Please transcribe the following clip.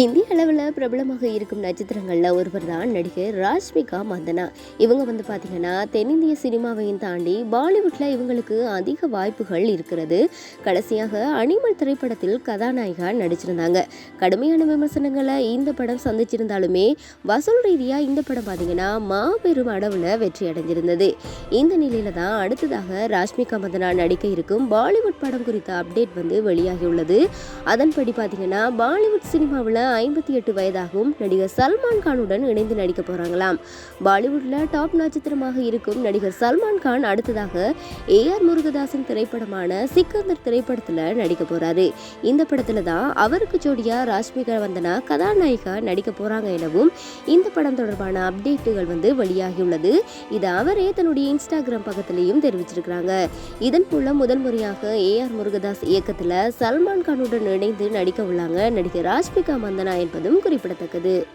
இந்திய அளவில் பிரபலமாக இருக்கும் நட்சத்திரங்களில் ஒருவர் தான் நடிகர் ராஷ்மிகா மந்தனா. இவங்க வந்து பார்த்திங்கன்னா தென்னிந்திய சினிமாவையும் தாண்டி பாலிவுட்டில் இவங்களுக்கு அதிக வாய்ப்புகள் இருக்கிறது. கடைசியாக அனிமல் திரைப்படத்தில் கதாநாயகா நடிச்சிருந்தாங்க. கடுமையான விமர்சனங்களை இந்த படம் சந்திச்சிருந்தாலுமே வசூல் ரீதியாக இந்த படம் பார்த்தீங்கன்னா மாபெரும் அளவில் வெற்றி அடைஞ்சிருந்தது. இந்த நிலையில் தான் அடுத்ததாக ராஷ்மிகா மந்தனா நடிக்க இருக்கும் பாலிவுட் படம் குறித்த அப்டேட் வந்து வெளியாகியுள்ளது. அதன்படி பார்த்திங்கன்னா பாலிவுட் சினிமாவில் ஐம்பத்தி எட்டு வயதாகவும் நடிகர் சல்மான் கானுடன் இணைந்து நடிக்க போறாங்களாம். பாலிவுட்ல டாப் நட்சத்திரமாக இருக்கும் நடிகர் சல்மான் கான் அடுத்ததாக ஏ ஆர் முருகதாசன் திரைப்படமான சிக்கந்தர் திரைப்படத்துல நடிக்க போறாரு. இந்த படத்துல தான் அவருக்கு ஜோடியா ராஷ்மிகா வந்தனா கதாநாயகா நடிக்க போறாங்க எனவும் இந்த படம் தொடர்பான அப்டேட்டுகள் வந்து வெளியாகியுள்ளது. இது அவரே தன்னுடைய இன்ஸ்டாகிராம் பக்கத்திலையும் தெரிவிச்சிருக்கிறாங்க. இதன் மூலம் முதல் முறையாக ஏ ஆர் முருகதாஸ் இயக்கத்துல சல்மான் கானுடன் இணைந்து நடிக்க உள்ளாங்க நடிகர் ராஷ்மிகா மந்தனா என்பதும் குறிப்பிடத்தக்கது.